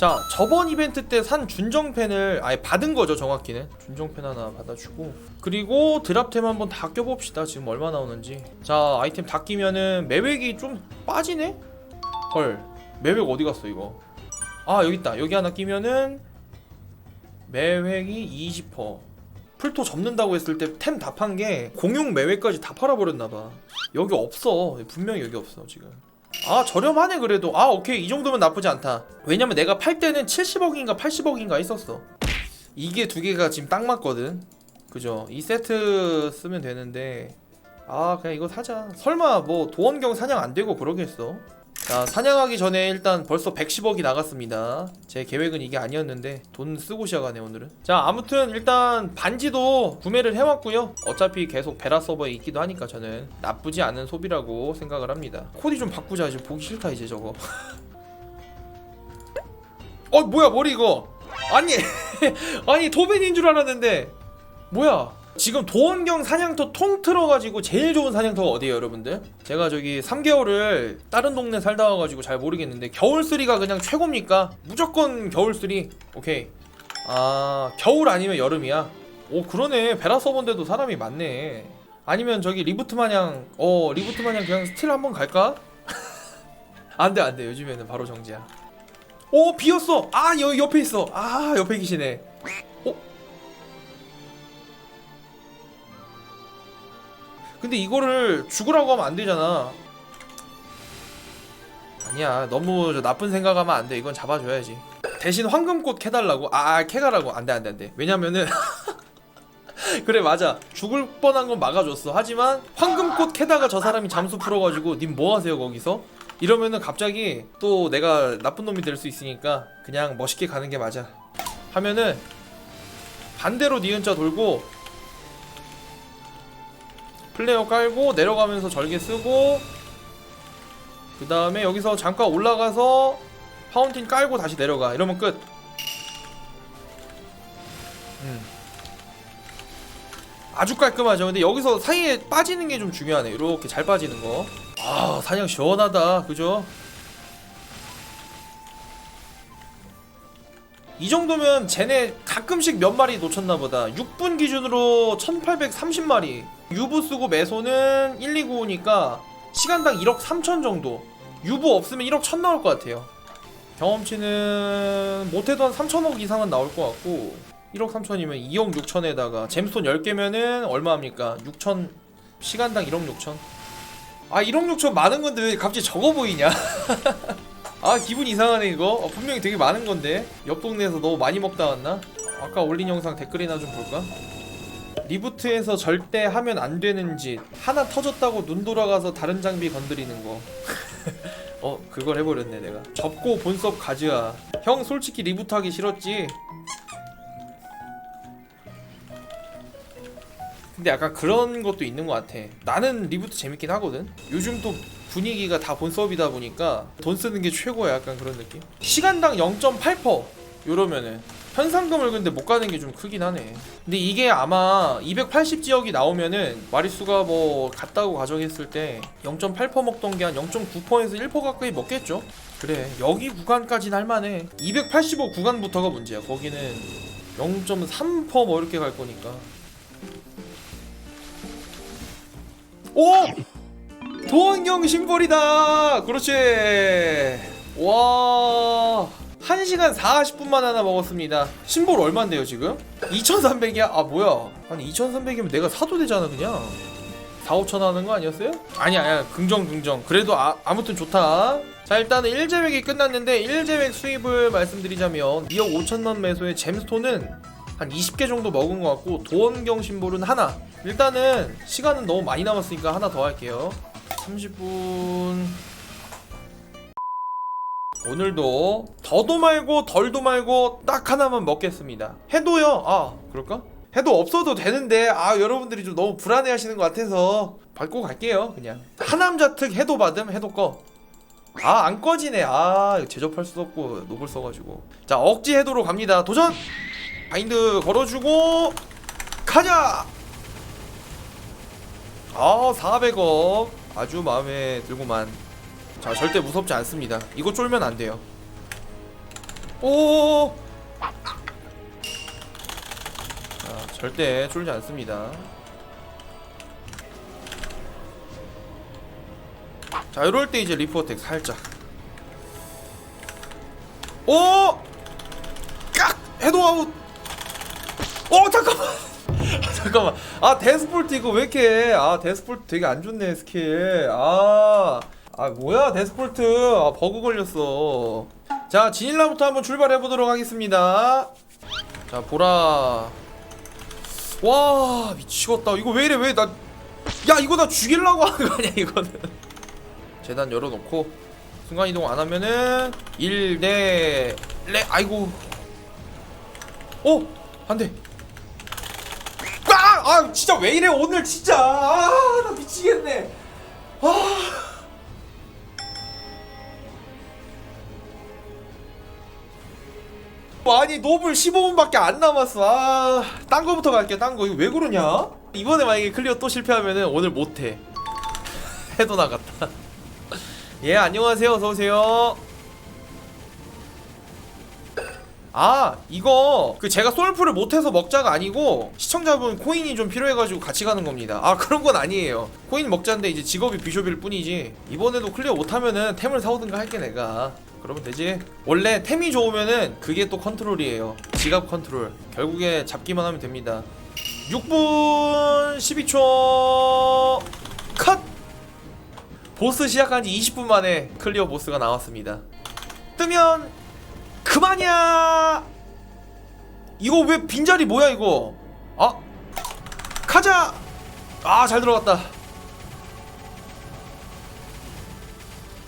자 저번 이벤트 때 산 준정펜을 아예 받은 거죠 정확히는. 준정펜 하나 받아주고. 그리고 드랍템 한번 다 껴봅시다 지금 얼마 나오는지. 자 아이템 다 끼면은 매획이 좀 빠지네? 헐 매획 어디 갔어 이거? 아 여기 있다. 여기 하나 끼면은 매획이 20% 풀토 접는다고 했을 때 템 다 판 게 공용 매획까지 다 팔아버렸나봐. 여기 없어. 분명히 여기 없어 지금 아 저렴하네 그래도. 아 오케이. 이 정도면 나쁘지 않다. 왜냐면 내가 팔 때는 70억인가 80억인가 했었어. 이게 두 개가 지금 딱 맞거든. 그죠? 이 세트 쓰면 되는데. 아 그냥 이거 사자. 설마 뭐 도원경 사냥 안 되고 그러겠어 자 사냥하기 전에 일단 벌써 110억이 나갔습니다. 제 계획은 이게 아니었는데 돈 쓰고 시작하네 오늘은. 자 아무튼 일단 반지도 구매를 해왔고요. 어차피 계속 베라 서버에 있기도 하니까 저는 나쁘지 않은 소비라고 생각을 합니다. 코디 좀 바꾸자. 이제 보기 싫다 이제 저거. 어 뭐야 머리 이거? 아니 아니 토벤인 줄 알았는데. 뭐야 지금 도원경 사냥터 통틀어 가지고 제일 좋은 사냥터가 어디예요 여러분들? 제가 저기 3개월을 다른 동네 살다 와가지고 잘 모르겠는데 겨울쓰리가 그냥 최고입니까? 무조건 겨울쓰리. 오케이. 아 겨울 아니면 여름이야? 오 그러네. 베라 서버인데도 사람이 많네. 아니면 저기 리부트 마냥 어 리부트 마냥 그냥 스틸 한번 갈까? 안돼 안돼. 요즘에는 바로 정지야. 오 비었어. 아 여기 옆에 있어. 아 옆에 계시네 근데 이거를 죽으라고 하면 안 되잖아. 아니야 너무 저 나쁜 생각하면 안 돼. 이건 잡아줘야지. 대신 황금꽃 캐달라고? 아 캐가라고. 안돼 안돼 안돼. 왜냐면은 그래 맞아. 죽을 뻔한 건 막아줬어. 하지만 황금꽃 캐다가 저 사람이 잠수 풀어가지고 님 뭐하세요 거기서? 이러면은 갑자기 또 내가 나쁜 놈이 될 수 있으니까 그냥 멋있게 가는 게 맞아. 하면은 반대로 니은자 돌고 플레이어 깔고 내려가면서 절개 쓰고 그 다음에 여기서 잠깐 올라가서 파운틴 깔고 다시 내려가. 이러면 끝. 음. 아주 깔끔하죠. 근데 여기서 사이에 빠지는 게 좀 중요하네. 이렇게 잘 빠지는 거아 사냥 시원하다. 그죠 이 정도면 쟤네 가끔씩 몇 마리 놓쳤나 보다. 6분 기준으로 1830마리. 유부 쓰고 매소는 129니까 시간당 1억 3천 정도. 유부 없으면 1억 1천 나올 것 같아요. 경험치는 못해도 한 3천억 이상은 나올 것 같고 1억 3천이면 2억 6천에다가 잼스톤 10개면은 얼마입니까? 6천 시간당 1억 6천? 아 1억 6천 많은 건데 왜 갑자기 적어 보이냐 아 기분 이상하네 이거. 어, 분명히 되게 많은 건데. 옆 동네에서 너무 많이 먹다 왔나? 아까 올린 영상 댓글이나 좀 볼까? 리부트에서 절대 하면 안 되는 짓. 하나 터졌다고 눈 돌아가서 다른 장비 건드리는 거. 어, 그걸 해버렸네 내가. 접고 본섭 가즈아 형 솔직히 리부트 하기 싫었지? 근데 약간 그런 것도 있는 것 같아. 나는 리부트 재밌긴 하거든. 요즘 또 분위기가 다 본섭이다 보니까 돈 쓰는 게 최고야 약간 그런 느낌? 시간당 0.8% 요러면은 현상금을 근데 못 가는 게 좀 크긴 하네. 근데 이게 아마 280 지역이 나오면은 마리수가 뭐 같다고 가정했을 때 0.8% 먹던 게 한 0.9%에서 1% 가까이 먹겠죠? 그래 여기 구간까지는 할만해. 285 구간부터가 문제야. 거기는 0.3%뭐 이렇게 갈 거니까. 오! 도원경 심벌이다. 그렇지. 와 1시간 40분만 하나 먹었습니다. 심볼 얼만데요 지금? 2300이야? 아 뭐야? 아니 2300이면 내가 사도 되잖아 그냥. 4, 5천 하는 거 아니었어요? 아니야 아니야. 긍정 긍정. 그래도 아, 아무튼 좋다. 자 일단은 1제획이 끝났는데 1제획 수입을 말씀드리자면 2억 5천만 매소의 잼스톤은 한 20개 정도 먹은 것 같고 도원경 심볼은 하나. 일단은 시간은 너무 많이 남았으니까 하나 더 할게요 30분. 오늘도 더도 말고 덜도 말고 딱 하나만 먹겠습니다. 해도요. 아 그럴까? 해도 없어도 되는데 아 여러분들이 좀 너무 불안해 하시는 것 같아서 밟고 갈게요 그냥. 하남자 특 해도 받음 해도 꺼. 아 안 꺼지네. 아 제접할 수도 없고 노블 써가지고. 자 억지 해도로 갑니다. 도전! 바인드 걸어주고 가자! 아 400억 아주 마음에 들고만 자 절대 무섭지 않습니다 이거 쫄면 안 돼요 오. 자, 절대 쫄지 않습니다. 자, 이럴 때 이제 리포텍 살짝. 오! 깍! 헤드아웃! 어, 잠깐만! 잠깐만. 아, 데스폴트 이거 왜 이렇게. 아, 데스폴트 되게 안 좋네, 스킬. 아. 아, 뭐야, 데스폴트. 아, 버그 걸렸어. 자, 지닐라부터 한번 출발해 보도록 하겠습니다. 자, 보라. 와, 미치겠다. 이거 왜 이래? 왜 나. 야, 이거 나 죽이려고 하는 거 아니야, 이거는. 재단 열어 놓고 순간 이동 안 하면은 1대 레 아이고 오 안돼 아! 아 진짜 왜 이래 오늘 진짜. 아 나 미치겠네. 아. 아니 노블 15분밖에 안 남았어. 아 딴 거부터 갈게 딴거. 이거 왜 그러냐? 이번에 만약에 클리어 또 실패하면은 오늘 못해. 해도 나갔다. 예 안녕하세요. 어서오세요 아 이거 그 제가 솔프를 못해서 먹자가 아니고 시청자분 코인이 좀 필요해가지고 같이 가는 겁니다. 아 그런 건 아니에요. 코인 먹자인데 이제 직업이 비숍일 뿐이지. 이번에도 클리어 못하면은 템을 사오든가 할게 내가. 그러면 되지? 원래 템이 좋으면은 그게 또 컨트롤이에요. 지갑 컨트롤. 결국에 잡기만 하면 됩니다. 6분 12초. 컷! 보스 시작한 지 20분 만에 클리어 보스가 나왔습니다. 뜨면 그만이야. 이거 왜 빈자리 뭐야 이거? 아 가자. 아 잘 들어갔다.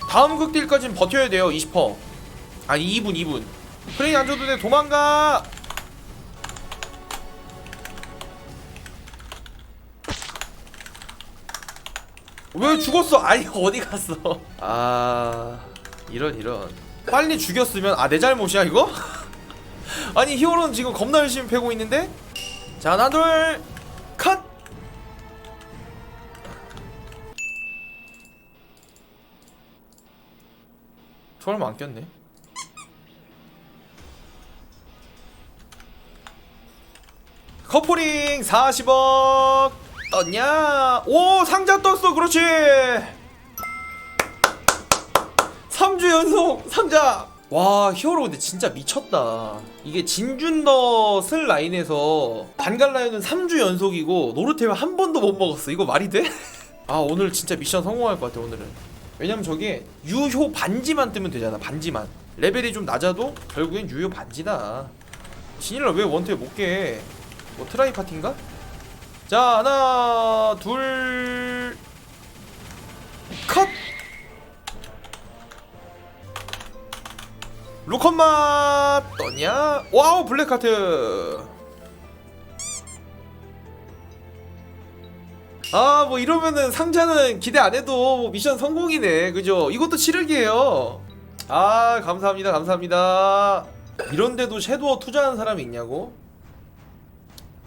다음 극딜까지는 버텨야 돼요 20%. 아니 2분 2분. 프레이 안 줘도 돼 도망가. 왜 죽었어? 아니 어디 갔어? 아 이런 이런 빨리 죽였으면 아 내 잘못이야 이거? 아니 히어로는 지금 겁나 열심히 패고 있는데? 자 하나 둘컷! 설마 안 꼈네. 커플링 40억! 떴냐? 오 상자 떴어 그렇지 3주 연속 상자. 와 히어로 근데 진짜 미쳤다. 이게 진준더 슬 라인에서 반갈라이는 3주 연속이고 노르테는 한 번도 못 먹었어. 이거 말이 돼? 아 오늘 진짜 미션 성공할 것 같아 오늘은. 왜냐면 저게 유효 반지만 뜨면 되잖아 반지만. 레벨이 좀 낮아도 결국엔 유효 반지다. 진일라 왜 원투에 못깨? 뭐 트라이 파티인가? 자 하나 둘 컷! 로컨맛 떠냐? 와우 블랙카트 아 뭐 이러면은 상자는 기대 안 해도 뭐 미션 성공이네 그죠? 이것도 치르기예요 아 감사합니다 감사합니다 이런데도 섀도우 투자하는 사람이 있냐고?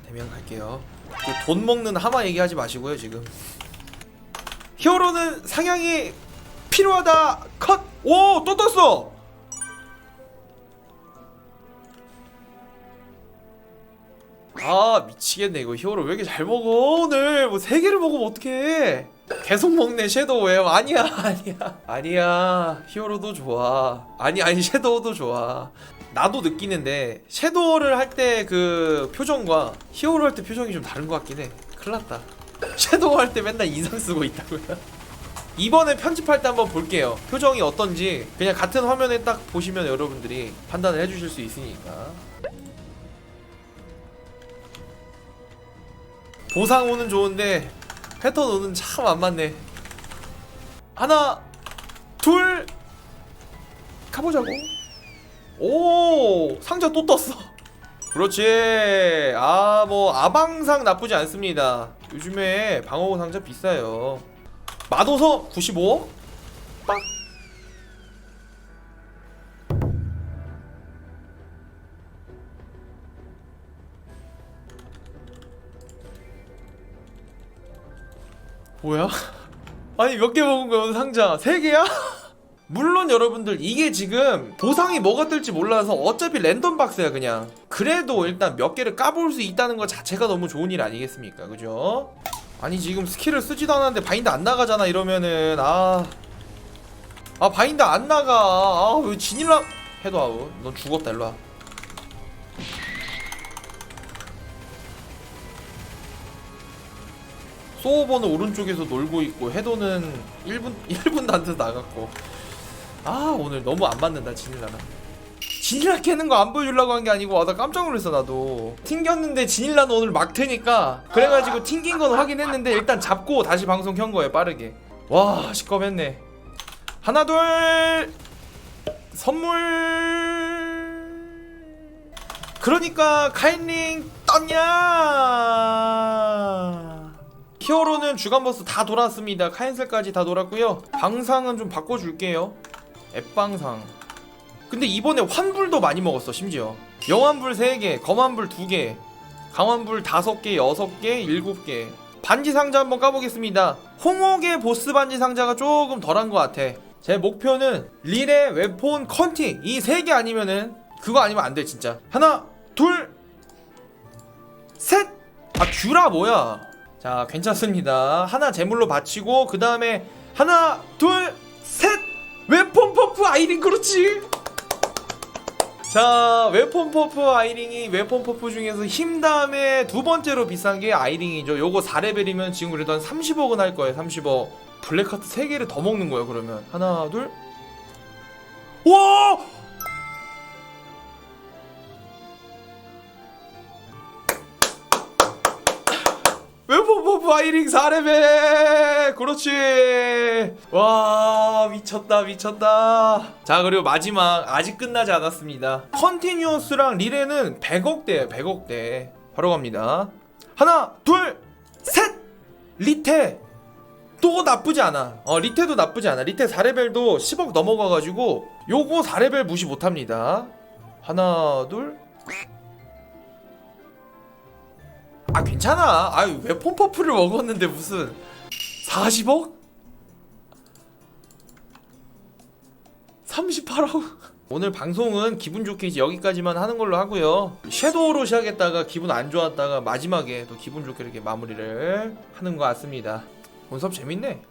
대면 갈게요 그 돈 먹는 하마 얘기하지 마시고요 지금 히어로는 상향이 필요하다 컷! 오! 또 떴어! 아 미치겠네 이거 히어로. 왜 이렇게 잘 먹어 오늘? 뭐 세 개를 먹으면 어떡해? 계속 먹네 섀도우 왜 아니야 아니야. 아니야 히어로도 좋아. 아니 아니 섀도우도 좋아. 나도 느끼는데 섀도우를 할 때 그 표정과 히어로 할 때 표정이 좀 다른 것 같긴 해. 큰일 났다. 섀도우 할 때 맨날 인상 쓰고 있다고요? 이번에 편집할 때 한번 볼게요. 표정이 어떤지 그냥 같은 화면에 딱 보시면 여러분들이 판단을 해주실 수 있으니까 보상 오는 좋은데 패턴 오는 참 안 맞네. 하나 둘 가보자고. 오 상자 또 떴어. 그렇지. 아 뭐 아방상 나쁘지 않습니다. 요즘에 방어구 상자 비싸요. 마도서 95 빡. 뭐야? 아니 몇 개 먹은 거야 상자? 세 개야? 물론 여러분들 이게 지금 보상이 뭐가 뜰지 몰라서 어차피 랜덤 박스야 그냥 그래도 일단 몇 개를 까볼 수 있다는 것 자체가 너무 좋은 일 아니겠습니까 그죠? 아니 지금 스킬을 쓰지도 않았는데 바인드 안 나가잖아 이러면은 아... 아 바인드 안 나가 아왜 진일라 해도 아우 넌 죽었다 일로와 소오버는 오른쪽에서 놀고 있고 해도는 1분 1분 단트 나갔고. 아 오늘 너무 안 맞는다 진일라랑 진일라 캐는 거 안 보여주려고 한 게 아니고 아 나 깜짝 놀랐어 나도. 튕겼는데 진일라는 오늘 막 트니까. 그래가지고 튕긴 건 확인했는데 일단 잡고 다시 방송 켠 거예요 빠르게. 와 시끄럽했네. 하나 둘 선물. 그러니까 카인링 떴냐 히어로는 주간 버스 다 돌았습니다. 카인슬까지 다 돌았고요. 방상은 좀 바꿔줄게요. 앱방상. 근데 이번에 환불도 많이 먹었어 심지어. 영환불 3개 검환불 2개 강환불 5개 6개 7개. 반지 상자 한번 까보겠습니다. 홍옥의 보스 반지 상자가 조금 덜한 것 같아. 제 목표는 릴의 웨폰 컨팅 이 세 개 아니면은 그거 아니면 안 돼 진짜. 하나 둘 셋아 규라 뭐야 자 괜찮습니다. 하나 제물로 바치고 그 다음에 하나 둘셋! 웨폰 퍼프 아이린 그렇지! 자 웨폰 퍼프 아이링이 웨폰 퍼프 중에서 힘 다음에 두 번째로 비싼 게 아이링이죠. 요거 4레벨이면 지금 그래도 한 30억은 할 거예요 30억. 블랙하트 3개를 더 먹는 거예요 그러면. 하나 둘. 와! 아이링 4레벨 그렇지. 와 미쳤다 미쳤다. 자 그리고 마지막 아직 끝나지 않았습니다. 컨티뉴어스랑 리레는 100억대예요 100억대. 바로 갑니다. 하나 둘셋! 리테. 또 나쁘지 않아. 어 리테도 나쁘지 않아. 리테 4레벨도 10억 넘어가가지고 요거 4레벨 무시 못합니다. 하나 둘 아 괜찮아. 아유 왜 pom퍼프를 먹었는데 무슨. 40억? 38억? 오늘 방송은 기분 좋게 이제 여기까지만 하는 걸로 하고요. 섀도우로 시작했다가 기분 안 좋았다가 마지막에 또 기분 좋게 이렇게 마무리를 하는 것 같습니다. 본섭 재밌네